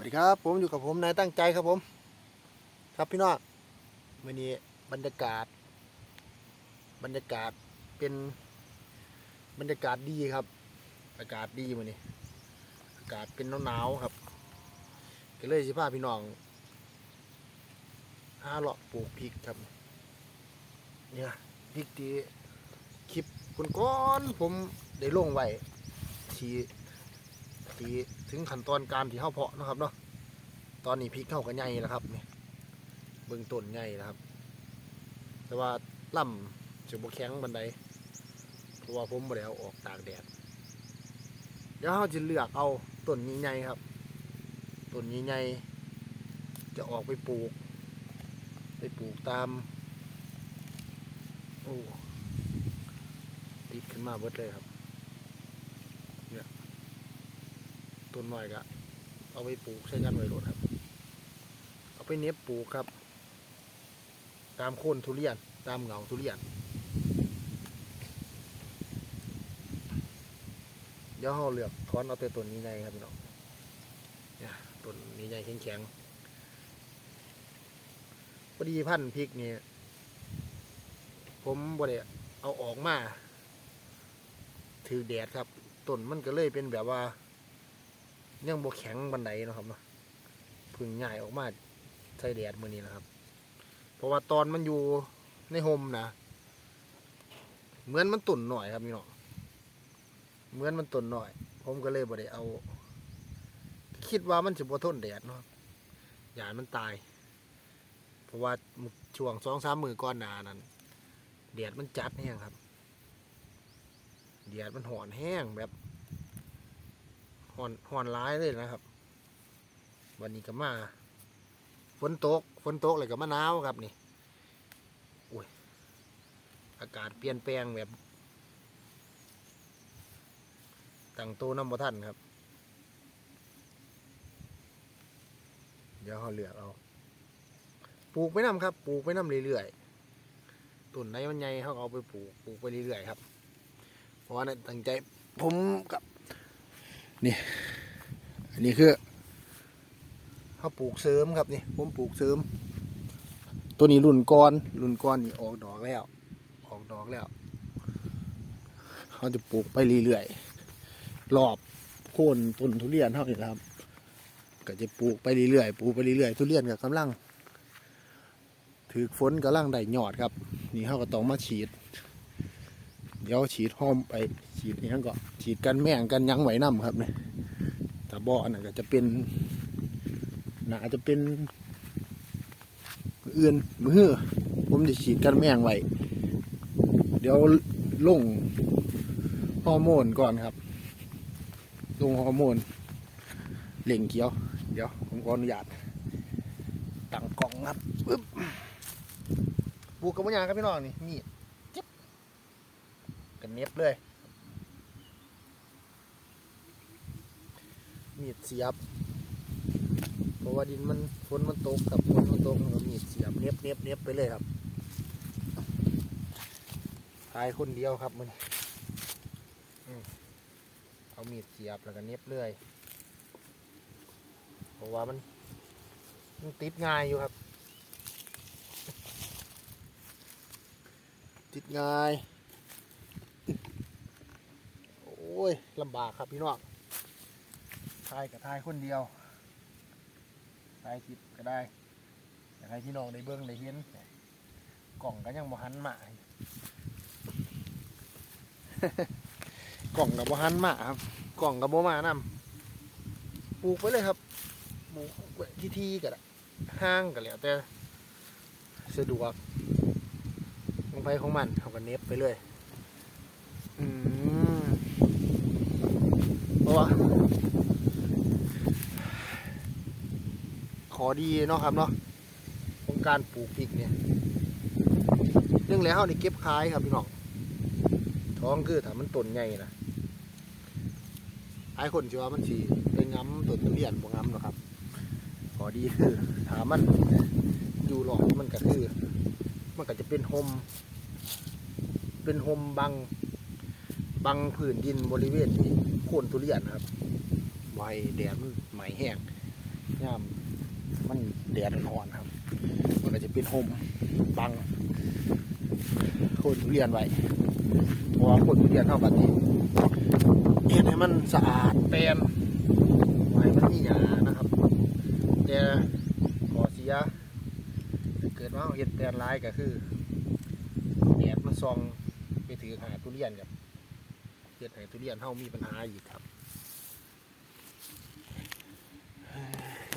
วัสดีครับผมอยู่กับผมนายตั้งใจครับผม ครับพี่น้องวันนี้บรรยากาศ บรรยากาศเป็นบรรยากาศดีครับ อากาศดีวันนี้ อากาศเป็นหนาวๆครับก็เลยสิพาพี่น้องหาเลาะปลูกพริกครับเนี่ยพริกที่คลิปคุณก้อนผมได้ลงไว้ที่ที่ ถึงขั้นตอนการที่เข้าเพาะนะครับเนาะตอนนี้พริกเข้ากันใหญ่แล้วครับนี่เบื้องต้นใหญ่แล้วครับ แต่ว่าล่ำจะบแข็งบันไดเพราะว่าผมบ่ได้เอาออกตากแดดเดี๋ยวเราจะเลือกเอาต้นใหญ่ๆครับต้นใหญ่ๆจะออกไปปลูก ไปปลูกตามโอ้ติดขึ้นมาเบิดเลยครับ เนี่ย ต้นน้อยก็เอาไปปลูกใช้กันไว้รถครับ เอาไปเน็บปลูกครับ ตามโคนทุเรียน ตามเหงาทุเรียน เดี๋ยวเราเลือกถอนเอาแต่ต้นนี้ใหญ่ครับพี่น้องเนี่ยต้นนี้ใหญ่แข็งๆพอดีพันธุ์พริกนี่ผมบ่ได้เอาออกมา ถือแดดครับต้นมันก็เลยเป็นแบบว่า ยังบ่แข็งบันไดนะครับเนาะพึ่งง่ายออกมาใส่แดดมือนี้นะครับ เพราะว่าตอนมันอยู่ในโฮมนะเหมือนมันตุ่นหน่อยครับพี่น้องเหมือนมันตุ่นหน่อย ผมก็เลยบ่ได้เอา คิดว่ามันจะบ่ทนแดดเนาะหยามันตาย เพราะว่าช่วงสองสามมือก่อนหนานั้นแดดมันจัดแห้งครับแดดมันหอนแห้งแบบ หอนหอนร้ายเลยนะครับ วันนี้ก็มาฝนตกฝนตกเลยก็มาหนาวครับนี่อุ้ยอากาศเปลี่ยนแปลงแบบตั้งตัวน้ำบ่ทันครับ เดี๋ยวเขาเลือกเอาปลูกไปน้ำครับปลูกไปน้ำเรื่อยๆต้นไหนมันใหญ่เขาเอาไปปลูกปลูกไปเรื่อยๆครับ เพราะว่าเนี่ยตั้งใจผมกับ นี่ อันนี้คือเขาปลูกเสริมครับนี่ผมปลูกเสริม ตัวนี้รุ่นก้อนรุ่นก้อนนี่ออกดอกแล้ว ออกดอกแล้วเขาจะปลูกไปเรื่อยๆรอบโค่นต้นทุเรียนเท่านี้ครับ ก็จะปลูกไปเรื่อยๆปลูกไปเรื่อยๆทุเรียนกับกำลังถือฝนกำลังได้ยอดครับ นี่เขาก็ต้องมาฉีด เดี๋ยวฉีดห้อมไป ฉีดนี่ทั้งก็ฉีดกันแม่งกันยังไหวน้ำครับเนี่ยถ้าบ่อนนั้นก็จะเป็นน่าจะเป็นมื้ออื่นมือผมจะฉีดกันแม่งไว้เดี๋ยวลงฮอร์โมนก่อนครับ ลงฮอร์โมนเหล่งเขียว เดี๋ยวผมขออนุญาตตั้งกล่องครับปึ๊บปลูกกับมะยางครับพี่น้องนี่มีดจิ๊บกันเน็บเลย มีดเสียบ เพราะว่าดินมันฝนมันตกกับฝนมันตกมันก็มีดเสียบเน็บเน็บเน็บไปเลยครับทายคนเดียวครับมันเอามีดเสียบแล้วก็เน็บเลยเพราะว่ามันมันติดง่ายอยู่ครับ ติดง่าย โอ้ยลำบากครับพี่น้อง ทายกับทายคนเดียวทายคลิปก็ได้อยากให้พี่น้องได้เบิ้งได้เห็นกล่องก็ยังบ่หันมากล่องกับบ่หันมาครับ กล่องกับบ่มานำปลูกไปเลยครับปลูกไว้ที่ที่ก็ได้ห้างก็แล้วแต่สะดวกลงไปของมันเขาก็เน็บไปเลยอืมเพราะว่า ข อดีเนาะครับเนาะของการปลูกพริกเนี่ยเรื่องแล้วนี่เก็บขายครับพี่น้องท้องคือถามมันต้นใหญ่นะไอ้คนเชื่อว่ามันสีเป็นง้ำต้นทุเรียนบ่ง้ำหรอกครับขอดีคือถามมันอยู่หลอดมันก็คือ มันก็จะเป็นโฮมเป็นโฮมบังบังผืนดินบริเวณที่โคนทุเรียนนครับไว้แดดมันไหมแห้งย่า มันแดดอ่อนๆครับ มันก็จะเป็นห่มบังโคนทุเรียนไว้เพราะว่าโคนทุเรียนเท่ากันนี้เฮ็ดให้มันสะอาดแปลนไว้มันมีหยานะครับ แต่ขอเสียเกิดว่าเราเฮ็ดแปลนร้ายก็คือแดดมันส่องไปถือหาทุเรียนกับเฮ็ดให้ทุเรียนเฮามีปัญหาอีกครับ